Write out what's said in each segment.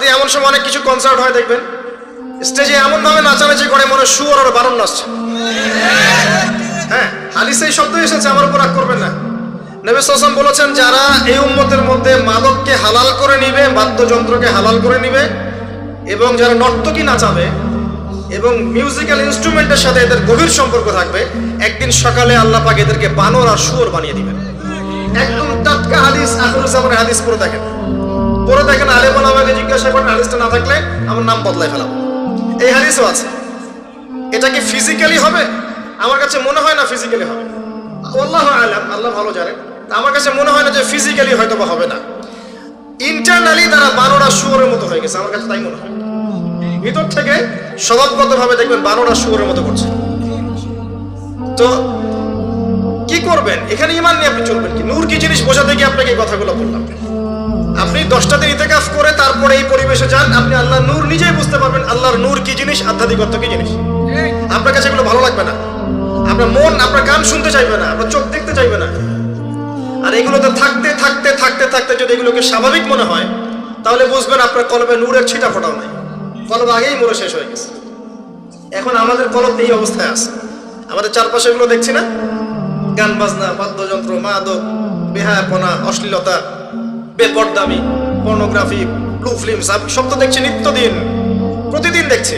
দিয়ে এমন সময় অনেক কিছু কনসার্ট হয়, দেখবেন। স্টেজে এমন ভাবে নাচানাচি করে, মনে সুর আর বারণ নাচছে। হ্যাঁ হাদিসে এই শব্দ এসেছে, আমার উপর রাগ করবেন না। নবী বলেছেন, যারা এই উম্মতের মধ্যে মাদককে হালাল করে নিবে, বাদ্যযন্ত্রকে হালাল করে নিবে, এবং যারা নর্তকী নাচাবে, এবং মিউজিক্যাল ইনস্ট্রুমেন্টের সাথে এদের গভীর সম্পর্ক থাকবে, একদিন সকালে আল্লাহ পাক এদেরকে বানর আর শুয়োর বানিয়ে দিবেন। একদম টাটকা হাদিস আখরুজ্জামানের হাদিস পড়ে দেখেন। পড়ে দেখেন আমার নাম বদলাই ফেলাবো। এই হাদিসও আছে। এটা কি ফিজিক্যালি হবে? আমার কাছে মনে হয় না ফিজিক্যালি হবে। আল্লাহ আলাম, আল্লাহ ভালো জানেন। আমার কাছে মনে হয় না যে ফিজিক্যালি হয়তো বা হবে না। ইন্টারনালি তারা বারোটা শুয়োরের মতো হয়ে গেছে, আমার কাছে তাই মনে হয়। ভিতর থেকে স্বভাবগতভাবে দেখবেন বারোটা শুয়োরের মতো করছে। তো কি করবেন? এখানে ইমান নিয়ে আপনি চলবেন কি? নূর কি জিনিস বোঝাতে গিয়ে আপনাকে এই কথাগুলো বললাম। দশটা দিন ইতেকাফ করে তারপরে এই পরিবেশে যান, আপনি আল্লাহ নূর নিজেই বুঝতে পারবেন আল্লাহর নূর কি জিনিস, আধ্যাত্মিকত্ব কি জিনিস। আপনার কাছে এগুলো ভালো লাগবে না। আপনার মন, আপনার কান শুনতে চাইবে না, আপনার চোখ দেখতে চাইবে না। আর এগুলোতে থাকতে থাকতে থাকতে থাকতে যদি এগুলোকে স্বাভাবিক মনে হয়, তাহলে বুঝবেন আপনার কলবে নূরের ছিটা ফোটাও নাই। কলব আগেই মরে শেষ হয়ে গেছে। এখন আমাদের কলব এই অবস্থায় আছে। আমাদের চারপাশে এগুলো দেখছি না? গান বাজনা, বাদ্যযন্ত্র, মাদক, বেহায়াপনা, অশ্লীলতা, বেপরদামি। পর্নোগ্রাফি ব্লু ফিল্ম সব তো দেখছি নিত্যদিন, প্রতিদিন দেখছি।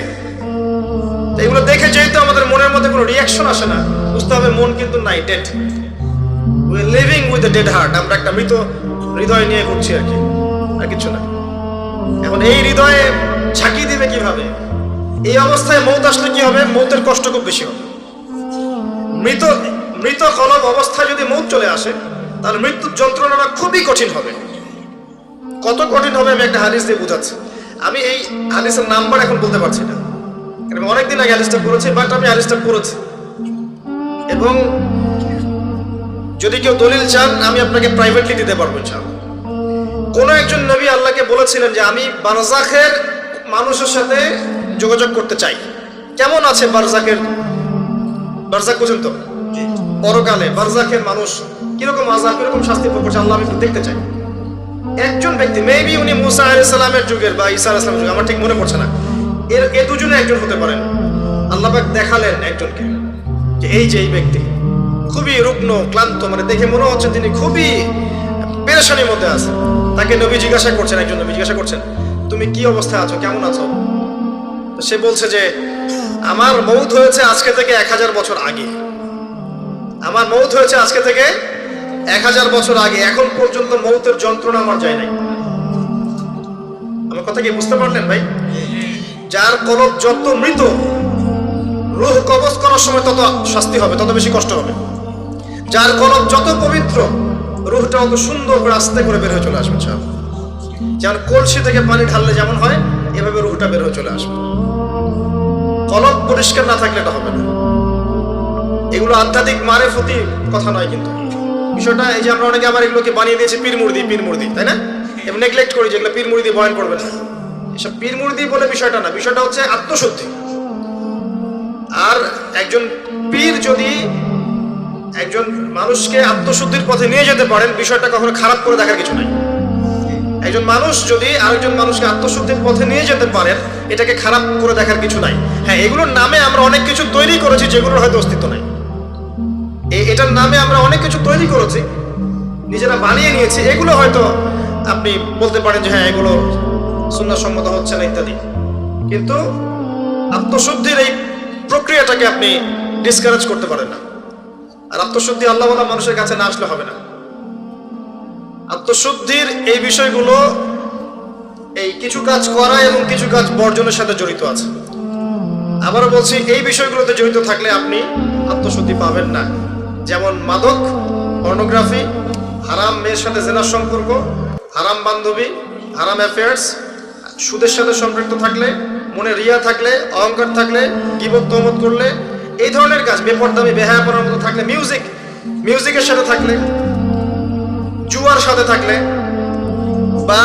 এগুলো দেখে যেহেতু আমাদের মনের মধ্যে কোনো রিয়াকশন আসে না। বুঝতে হবে মন কিন্তু নাই dead we are living with dead heart আমরা একটা মৃত হৃদয় নিয়ে ঘুরছি আর কি, আর কিছু না। এখন এই হৃদয়ে ঝাঁকি দিবে কীভাবে? এই অবস্থায় মৌত আসলে কি হবে? মৌতের কষ্ট খুব বেশি হবে। মৃত মৃত কলব অবস্থায় যদি মৌত চলে আসে, তাহলে মৃত্যুর যন্ত্রণাটা খুবই কঠিন হবে। কত কঠিন হবে আমি একটা হাদিস দিয়ে বোঝাচ্ছি। আমি এই হাদিসের নাম্বার এখন বলতে পারছি না। আমি অনেকদিন আগে হাদিসটা পড়েছি বাট আমি হাদিসটা পড়েছি। এবং যদি কেউ দলিল চান আমি আপনাকে প্রাইভেটলি দিতে পারব ইনশাআল্লাহ। কোন একজন নবী আল্লাহকে বলেছিলেন যে আমি বারজাখের মানুষের সাথে যোগাযোগ করতে চাই। কেমন আছে বারজাকের বারজাক পর্যন্ত পরকালে বারজাখের মানুষ কীরকম আজাব কীরকম শাস্তি ভোগ করছে আল্লাহ আমি একটু দেখতে চাই। একজন ব্যক্তি মেবি উনি মুসা আলাইহিস সালামের যুগের বা ঈসা আলাইহিস সালামের যুগের, আমার ঠিক মনে পড়ছে না। এর, এ দুজনে একজন হতে পারেন। আল্লাহ দেখালেন একজনকে, যে এই যে এই ব্যক্তি, খুবই রুগ্ন, ক্লান্ত মানে দেখে মনে হচ্ছে তিনি খুবই পেরেশানির মধ্যে আছে। তাকে নবী জিজ্ঞাসা করছেন, একজন নবী জিজ্ঞাসা করছেন, তুমি কি অবস্থায় আছো? কেমন আছো? সে বলছে যে, আমার মৌত হয়েছে আজকে থেকে এক হাজার বছর আগে। আমার মৌত হয়েছে আজকে থেকে এক হাজার বছর আগে, এখন পর্যন্ত মৌতের যন্ত্রণা আমার যায় নাই। আমার কথা কি বুঝতে পারলেন ভাই? যার কলব যত মৃত, রুহ কবজ করার সময় তত শাস্তি হবে, তত বেশি কষ্ট হবে। যার কলব যত পবিত্র, রুহটা অত সুন্দর করে আস্তে করে বের হয়ে চলে আসবে ছাড় যেমন কলসি থেকে পানি ঢাললে যেমন হয়, এভাবে রুহটা বের হয়ে চলে আসবে। কলব পরিষ্কার না থাকলে এটা হবে না। এগুলো আধ্যাত্মিক মারেফতি কথা নয় কিন্তু। বিষয়টা এই যে আমরা অনেকে আবার এগুলোকে বানিয়ে দিয়েছি পীর মুর্দি পীর মুর্দি, তাই না? এবং নেগলেক্ট করি যেগুলো পীর মুর্দি বয়ান করবেন না। এসব পীর মুর্দি বলে বিষয়টা না, বিষয়টা হচ্ছে আত্মশুদ্ধি। আর একজন পীর যদি একজন মানুষকে আত্মশুদ্ধির পথে নিয়ে যেতে পারেন, বিষয়টা কখনো খারাপ করে দেখার কিছু নাই। একজন মানুষ যদি আরেকজন মানুষকে আত্মশুদ্ধির পথে নিয়ে যেতে পারেন, এটাকে খারাপ করে দেখার কিছু নাই। হ্যাঁ এগুলোর নামে আমরা অনেক কিছু তৈরি করেছি যেগুলোর হয়তো অস্তিত্ব নাই। এটার নামে আমরা অনেক কিছু তৈরি করেছি, নিজেরা বানিয়ে নিয়েছি, এগুলো হয়তো আপনি বলতে পারেন যে হ্যাঁ এগুলো সুন্নাসম্মত হচ্ছে না ইত্যাদি। কিন্তু আত্মশুদ্ধির এই প্রক্রিয়াটাকে আপনি ডিসকারেজ করতে পারেন না। আর আত্মশুদ্ধি আল্লাহওয়ালা মানুষের কাছে না আসলে হবে না। আত্মশুদ্ধির এই বিষয়গুলো এই কিছু কাজ করা এবং কিছু কাজ বর্জনের সাথে জড়িত আছে। আবারও বলছি, এই বিষয়গুলোতে জড়িত থাকলে আপনি আত্মশুদ্ধি পাবেন না। যেমন মাদক পর্নোগ্রাফি হারাম মেয়ের সাথে জেনার সম্পর্ক, হারাম বান্ধবী, হারাম অ্যাফেয়ার্স সুদের সাথে সম্পৃক্ত থাকলে, মনে রিয়া থাকলে, অহংকার থাকলে, গিবত তহমত করলে, এই ধরনের কাজ, বেপরদামি, বেহায়াপনার মতো থাকলে মিউজিক মিউজিকের সাথে থাকলে, জুয়ার সাথে থাকলে, বা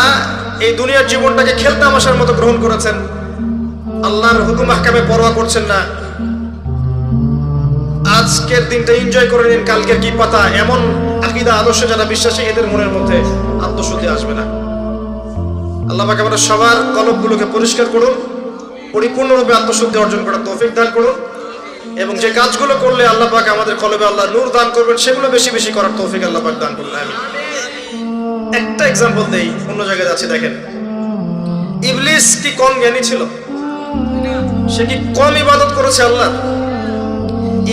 এই দুনিয়ার জীবনটাকে খেলতামাশার মতো গ্রহণ করেছেন, আল্লাহর হুকুম আহকামে পরোয়া করছেন না আজকের দিনটা এনজয় করে নিন, কালকের কি পাতা? এমন আকিদা, আদর্শ যারা বিশ্বাসী, এদের মনের মধ্যে আত্মশুদ্ধি আসবে না। আল্লাহ পাক আমাদের সবার কলবগুলোকে পরিষ্কার করুন, পরিপূর্ণরূপে আত্মশুদ্ধি অর্জন করার তৌফিক দান করুন এবং যে কাজগুলো করলে আল্লাহ পাক আমাদের কলবে আল্লাহ নূর দান করবেন, সেগুলো বেশি বেশি করার তৌফিক আল্লাহ পাক দান করুন আমি একটা এক্সাম্পল দেই, অন্য জায়গায় যাচ্ছি, দেখেন। ইবলিস কি কম জ্ঞানী ছিল? সে কি কম ইবাদত করেছে আল্লাহ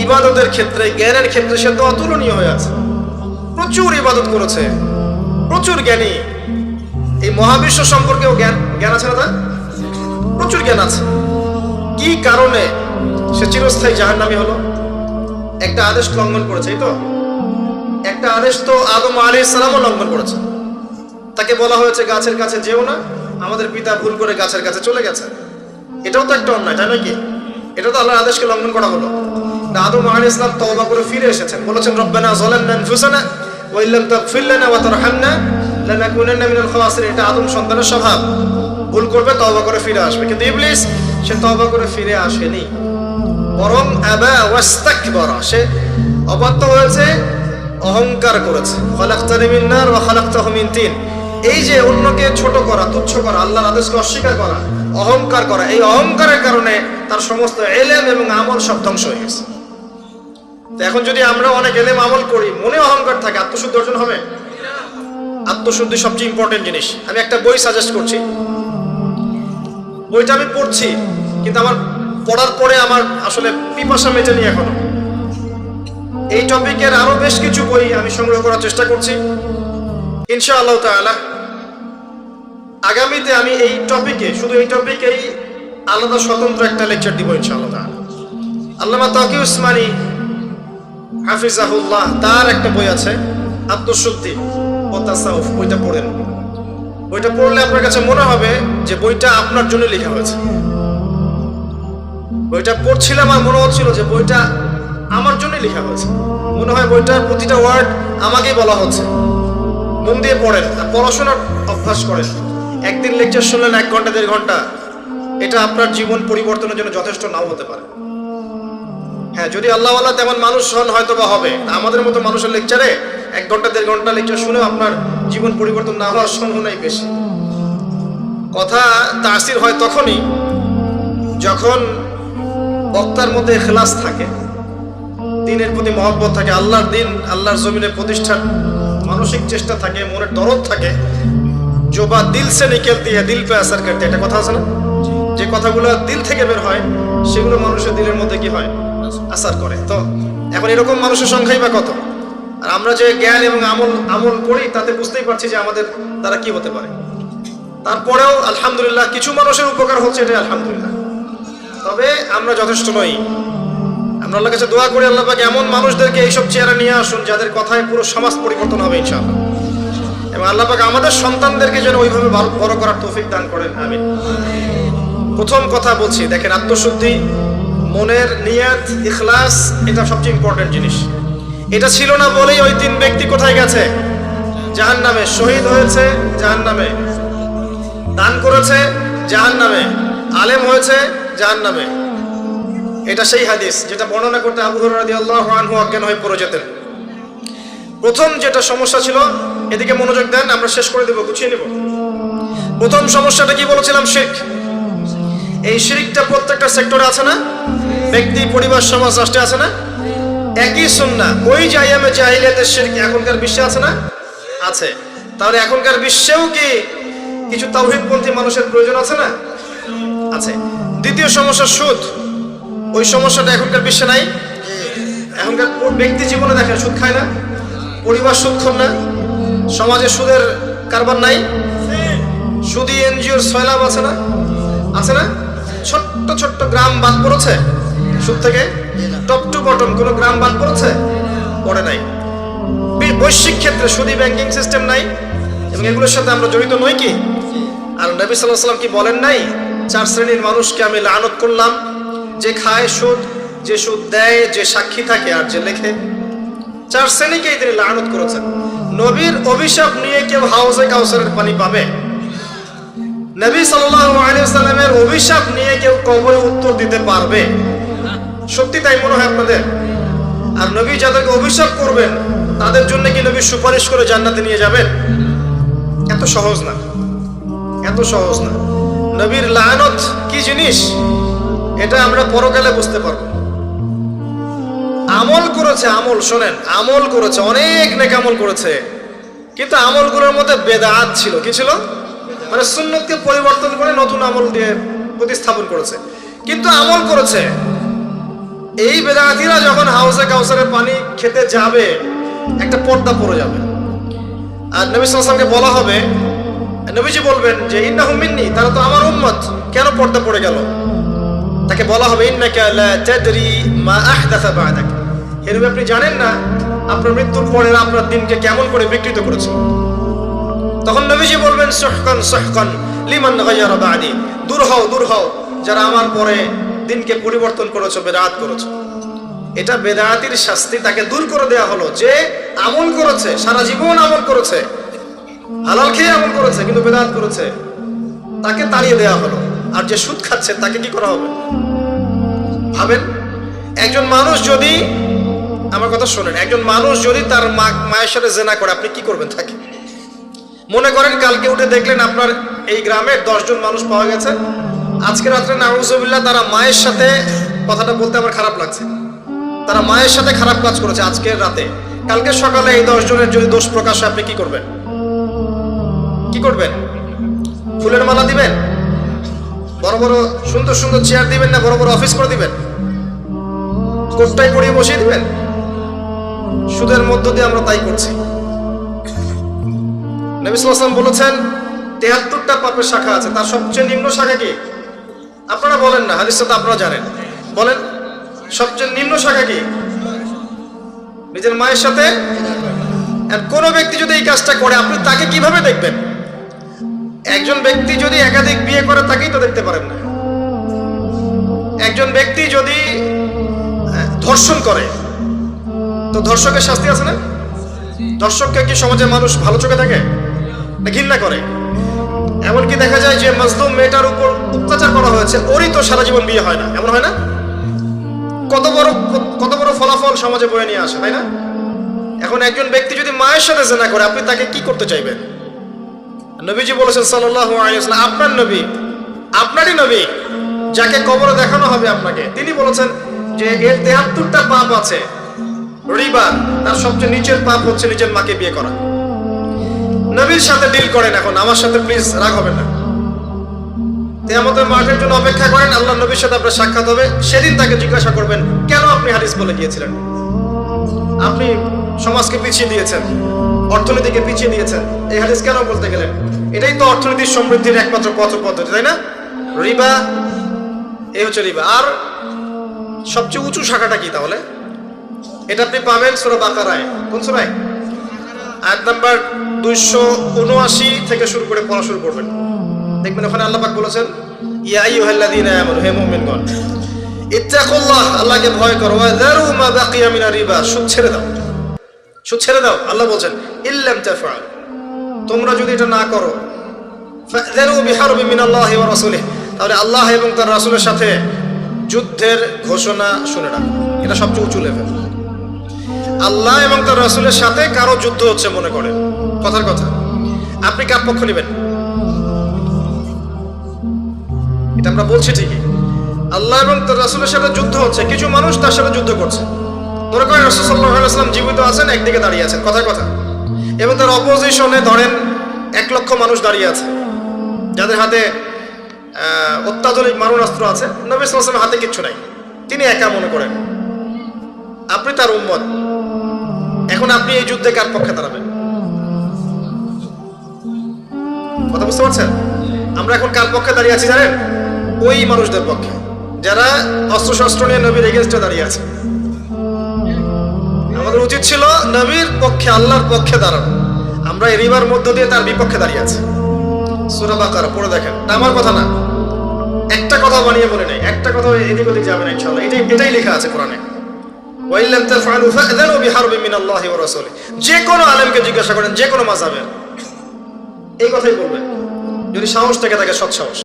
ইবাদতের ক্ষেত্রে, জ্ঞানের ক্ষেত্রে সে তো অতুলনীয় হয়ে আছে। প্রচুর ইবাদত করেছে। প্রচুর জ্ঞানী। এই মহাবিশ্ব সম্পর্কেও জ্ঞান জ্ঞান আছে না প্রচুর জ্ঞান আছে। কি কারণে সে চিরস্থায়ী জাহান্নামী হলো? একটা আদেশ লঙ্ঘন করেছে, এই তো? একটা আদেশ তো আদম আলী ইসলামও লঙ্ঘন করেছে। তাকে বলা হয়েছে, গাছের কাছে যেও না। আমাদের পিতা ভুল করে গাছের কাছে চলে গেছে। এটাও তো একটা অন্যায়, তাই নয় কি? এটা তো আল্লাহর আদেশকে লঙ্ঘন করা হলো। আদম আলী ইসলাম করে ফিরে এসেছেন। বলেছেন অহংকার করেছে। তিন। এই যে অন্যকে ছোট করা, তুচ্ছ করা, আল্লাহর আদেশকে অস্বীকার করা, অহংকার করা, এই অহংকারের কারণে তার সমস্ত এলেম এবং আমল সব ধ্বংস হয়ে গেছে। তো এখন যদি আমরা অনেক এলেম আমল করি, মনে অহংকার থাকে, আত্মশুদ্ধি অর্জন হবে? আত্মশুদ্ধি সবচেয়ে ইম্পর্টেন্ট জিনিস। আমি একটা বই সাজেস্ট করছি। বইটা আমি পড়ছি, কিন্তু আমার পড়ার পরে আমার আসলে পিপাসা মেটেনি এখনও। এই টপিকের আরও বেশ কিছু বই আমি সংগ্রহ করার চেষ্টা করছি। ইনশাআল্লাহ তাআলা, আগামীতে আমি এই টপিকে শুধু এই টপিকেই আলাদা স্বতন্ত্র একটা লেকচার দিব ইনশাআল্লাহ তাআলা। আল্লামা তাকি উসমানী হাফিজাহুল্লাহ, তার একটা বই আছে আত্মশুদ্ধি ও তাসাউফ বইটা পড়েন। বইটা পড়লে আপনার কাছে মনে হবে যে বইটা আপনার জন্য লেখা হয়েছে। বইটা পড়ছিলাম আর মনে হচ্ছিল যে বইটা আমার জন্যই লেখা হয়েছে। মনে হয় বইটার প্রতিটা ওয়ার্ড আমাকেই বলা হচ্ছে। মন দিয়ে পড়েন আর পড়াশোনার অভ্যাস করেন। একদিন লেকচার শুনলেন এক ঘণ্টা, দেড় ঘণ্টা। এটা আপনার জীবন পরিবর্তনের জন্য যথেষ্ট নাও হতে পারে। হ্যাঁ যদি আল্লাহওয়ালা তেমন মানুষ হন হয়তো বা হবে আমাদের মতো মানুষের লেকচারে এক ঘণ্টা, দেড় ঘণ্টা লেকচার শুনেও আপনার জীবন পরিবর্তন না হওয়ার সম্ভাবনাই বেশি। কথা তাসির হয় তখনই যখন বক্তার মধ্যে খেলাস থাকে, দিনের প্রতি মহব্বত থাকে, আল্লাহর দিন, আল্লাহর জমিনে প্রতিষ্ঠার মানসিক চেষ্টা থাকে, মনের দরদ থাকে, জোবা দিল সে নিকেল দিয়ে দিল পে আসার করতে। এটা কথা আছে না? যে কথাগুলো দিল থেকে বের হয়, সেগুলো মানুষের দিলের মধ্যে কি হয়? আসার করে। তো, এখন এরকম মানুষের সংখ্যাই বা কত? আর আমরা যে জ্ঞান এবং আমল আমল করি, তাতে বুঝতেই পারছি যে আমাদের দ্বারা কি হতে পারে। তারপরেও আলহামদুলিল্লাহ কিছু মানুষের উপকার হচ্ছে এটা আলহামদুলিল্লাহ। তবে আমরা যথেষ্ট নই। আমরা আল্লাহর কাছে দোয়া করি আল্লাহ পাক এমন মানুষদেরকে এইসব চেয়ারে নিয়ে আসুন, যাদের কথায় পুরো সমাজ পরিবর্তন হবে, ইনশাআল্লাহ। এবং আল্লাহ পাক আমাদের সন্তানদেরকে যেন ওইভাবে বড়- করার তৌফিক দান করেন, আমিন। প্রথম কথা বলছি, দেখেন আত্মশুদ্ধি মনের নিয়াত, ইখলাস, এটা সবচেয়ে ইম্পর্টেন্ট জিনিস। এটা ছিল না বলেই ওই তিন ব্যক্তি কোথায় গেছে? জাহান নামে শহীদ হয়েছে জাহান নামে দান করেছে জাহান নামে আলেম হয়েছে জাহান নামে এটা সেই হাদিস, যেটা বর্ণনা করতে আবু হরাদি আল্লাহ আনহু অজ্ঞান হয়ে পড়ে যেতেন। প্রথম যেটা সমস্যা ছিল, এদিকে মনোযোগ দেন, আমরা শেষ করে দেবো, গুছিয়ে নেব। প্রথম সমস্যাটা কি বলেছিলাম? শেখ। এই শিরিকটা প্রত্যেকটা সেক্টরে আছে না? ব্যক্তি, পরিবার, সমাজ, রাষ্ট্রে আছে না? একই সুন্না ওই জাইয়ামে জাহিলিয়াতের শিরক, এখনকার বিশ্বে আছে না? আছে। তাহলে এখনকার বিশ্বেও কি কিছু তাওহীদপন্থী মানুষের প্রয়োজন আছে না? আছে। দ্বিতীয় সমস্যা সুদ। ওই সমস্যাটা এখনকার বিশ্বে নাই। এখনকার ব্যক্তি জীবনে দেখেন, সুদ খায় না। পরিবার সুদ খান না। সমাজে সুদের কারবার নাই। সুদি এনজিওর সয়লাভ আছে না? আছে না? ছোট্ট ছোট্ট গ্রাম বাদ পড়েছে? সুদ থেকে? টপ টু বটম কোনো গ্রাম বাদ পড়েছে? পড়ে নাই। বৈশ্বিক ক্ষেত্রে সুদি ব্যাংকিং সিস্টেম নাই। এবং এগুলোর সাথে আমরা জড়িত নই কি? আর নবী সাল্লাহ সাল্লাম কি বলেন নাই? চার শ্রেণির মানুষকে আমি লানত করলাম। যে খায় সুদ, যে সুদ দেয়, যে সাক্ষী থাকে আর যে লেখে। চার শ্রেণীকেই তিনি লানত করেছেন। নবীর অভিশাপ নিয়ে কেউ হাউসে কাউসারের পানি পাবে? নবী সাল্লামের অভিশাপ নিয়ে কেউ কবরে উত্তর দিতে পারবে? সত্যি তাই মনে হয় আপনাদের? আর নবী যাদেরকে অভিশাপ করবেন, তাদের জন্য কি নবী সুপারিশ করে জান্নাতে নিয়ে যাবেন? এত সহজ না। এত সহজ না। নবীর লায়নত কি জিনিস? এটা আমরা পরকালে বুঝতে পারব। আমল করেছে আমল, শোনেন, আমল করেছে, অনেক নেক আমল করেছে। কিন্তু আমলগুলোর মধ্যে বেদাত ছিল। কি ছিল? মানে সুন্নতকে পরিবর্তন করে নতুন আমল দিয়ে প্রতিস্থাপন করেছে। কিন্তু আমল করেছে। এই বেদাতিরা যখন হাউসে কাউসারের পানি খেতে যাবে, একটা পর্দা পড়ে যাবে। আর নবী সাল্লামকে বলা হবে, নবীজি বলবেন যে ইন্না হুমিন্নি তারা তো আমার উম্মত। কেন পর্দা পড়ে গেল? তাকে বলা হবে, ইন্নাকা লা তাদরি মা আহদাসা বা'দাক। নবী, আপনি জানেন না, আপনার মৃত্যুর পরে আপনার দিনকে কেমন করে বিকৃত করেছে। তখন নবীজি বলবেন, সুহকান সুহকান, লিমান গায়্যারা বা'দি, দূর হও দূর হও। যারা আমার পরে দিনকে পরিবর্তন করেছ, বেদাত করেছ। এটা বেদাতির শাস্তি তাকে দূর করে দেয়া হলো। যে আমল করেছে, সারা জীবন আমল করেছে, হালাল খেয়ে আমল করেছে, কিন্তু বেদাত করেছে, তাকে তাড়িয়ে দেয়া হলো। আর যে সুদ খাচ্ছে, তাকে কি করা হবে? ভাবেন, একজন মানুষ যদি, আমার কথা শোনেন, একজন মানুষ যদি তার মা, মায়ের সাথে জেনা করে, আপনি কি করবেন? তাকে মনে করেন কালকে উঠে দেখলেন আপনার এই গ্রামের দশজন মানুষ পাওয়া গেছে। আজকে রাত্রে নাউজুবিল্লাহ তারা মায়ের সাথে কথাটা বলতে আমার খারাপ লাগছে। তারা মায়ের সাথে খারাপ কাজ করেছে আজকের রাতে। কালকে সকালে এই দশ জনের যদি দোষ প্রকাশ আপনি কি করবেন? কি করবেন? ফুলের মালা দিবেন? বড় বড় সুন্দর সুন্দর চেয়ার দিবেন না, বড় বড় অফিস করে দিবেন? কোটটাই পরিয়ে বসিয়ে দিবেন? সুদের মধ্য দিয়ে আমরা তাই করছি। নবী সাল্লাল্লাহু বলেছেন, তেহাত্তরটা পাপের শাখা আছে, তার সবচেয়ে নিম্ন শাখা কি? আপনারা বলেন না, হাদিসটা তো আপনারা জানেন। বলেন, সবচেয়ে নিম্ন শাখা কি? নিজের মায়ের সাথে কোনো ব্যক্তি যদি এই কাজটা করে, আপনি তাকে কীভাবে দেখবেন? একজন ব্যক্তি যদি একাধিক বিয়ে করে, তাকেই তো দেখতে পারেন না। একজন ব্যক্তি যদি ধর্ষণ করে, তো ধর্ষকের শাস্তি আছে না? ধর্ষককে কি সমাজের মানুষ ভালো চোখে থাকে ঘৃণা করে। এমনকি দেখা যায় যে মজলুম মেয়েটার উপর অত্যাচার করা হয়েছে, ওরই তো সারা জীবন বিয়ে হয় না। এমন হয় না? কত বড় কত বড় ফলাফল সমাজে বয়ে নিয়ে আসে, তাই না? এখন একজন ব্যক্তি যদি মায়ের সাথে জেনা করে, আপনি তাকে কি করতে চাইবেন? নবীজি বলেছেন সাল্লাল্লাহু আলাইহি আপনার নবী, আপনারই নবী, যাকে কবরে দেখানো হবে আপনাকে। তিনি বলেছেন যে এর তেহাত্তরটা পাপ আছে, রিবা, তার সবচেয়ে নিচের পাপ হচ্ছে নিজের মাকে বিয়ে করা। নবীর সাথে ডিল করেন এখন, আমার সাথে প্লিজ রাগ হবে না। তেয়ামতের মাঠের জন্য অপেক্ষা করেন আল্লাহ নবীর সাথে আপনার সাক্ষাৎ হবে। সেদিন তাকে জিজ্ঞাসা করবেন, কেন আপনি হাদিস বলে গিয়েছিলেন? আপনি সমাজকে পিছিয়ে দিয়েছেন, অর্থনীতিকে পিছিয়ে দিয়েছেন, এই হাদিস কেন বলতে গেলেন? এটাই তো অর্থনীতির সমৃদ্ধির একমাত্র পথ পদ্ধতি, তাই না? রিবা, এই হচ্ছে রিবা। আর সবচেয়ে উঁচু শাখাটা কি তাহলে? এটা আপনি পাবেন সুরা বাকারায়। কোন সুরায়? আয়াত নাম্বার দুইশো উনআশি থেকে শুরু করে পড়া শুরু করবেন। দেখবেন ওখানে আল্লাহ পাক বলেছেন, ইয়া আইয়ুহাল্লাযীনা আমানু, হে মুমিনগণ, ইত্তাকুল্লাহ, আল্লাহকে ভয় করো যারু মা বাকিয়া মিনার রিবা সুদ ছেড়ে দাও। সুদ ছেড়ে দাও, আল্লাহ বলছেন, ইল্লাম তাফআল তোমরা যদি এটা না করো, ফাযারু বিহারবি মিনাল্লাহি ওয়া রাসূলিহি তাহলে আল্লাহ এবং তার রাসূলের সাথে যুদ্ধের ঘোষণা শুনে রাখো। এটা সবচেয়ে উঁচু লেভেল আল্লাহ এবং তার রাসূলের সাথে কারও যুদ্ধ হচ্ছে মনে করেন। কথার কথা। আপনি কার পক্ষ নেবেন? এটা আমরা বলছি ঠিকই। আল্লাহ এবং তার রাসূলের সাথে যুদ্ধ হচ্ছে, কিছু মানুষ তার সাথে যুদ্ধ করছে। মনে করেন রাসূল ওয়াসাল্লাম জীবিত আছেন, একদিকে দাঁড়িয়ে আছেন। কথার কথা। এবং তার অপোজিশনে ধরেন এক লক্ষ মানুষ দাঁড়িয়ে আছে। যাদের হাতে অত্যাধুনিক মারণাস্ত্র আছে। নবী ওয়াসাল্লামের হাতে কিচ্ছু নাই। তিনি একা মনে করেন। আপনি তার উম্মত। এখন আপনি এই যুদ্ধে কার পক্ষে দাঁড়াবেন? কথা বুঝতে পারছেন? আমরা এখন কার পক্ষে দাঁড়িয়ে আছি জানেন? ওই মানুষদের পক্ষে, যারা অস্ত্রশস্ত্র নিয়ে নবীর এগেনস্টে দাঁড়িয়ে আছে। আমাদের উচিত ছিল নবীর পক্ষে, আল্লাহর পক্ষে দাঁড়ানো। আমরা এই রিবার মধ্য দিয়ে তার বিপক্ষে দাঁড়িয়ে আছি। সুরা বাকারা, পড়ে দেখেন। আমার কথা না। একটা কথা বানিয়ে বলে নেই। একটা কথা এদিক ওদিক যাবে না, ইনশাআল্লাহ। এটাই এটাই লেখা আছে কোরআনে। যে কোনো আলেমকে জিজ্ঞাসা করেন যে কোনো মাযহাবের। এই কথাই বলবেন। যদি সাহস থেকে থাকে সৎ সাহস।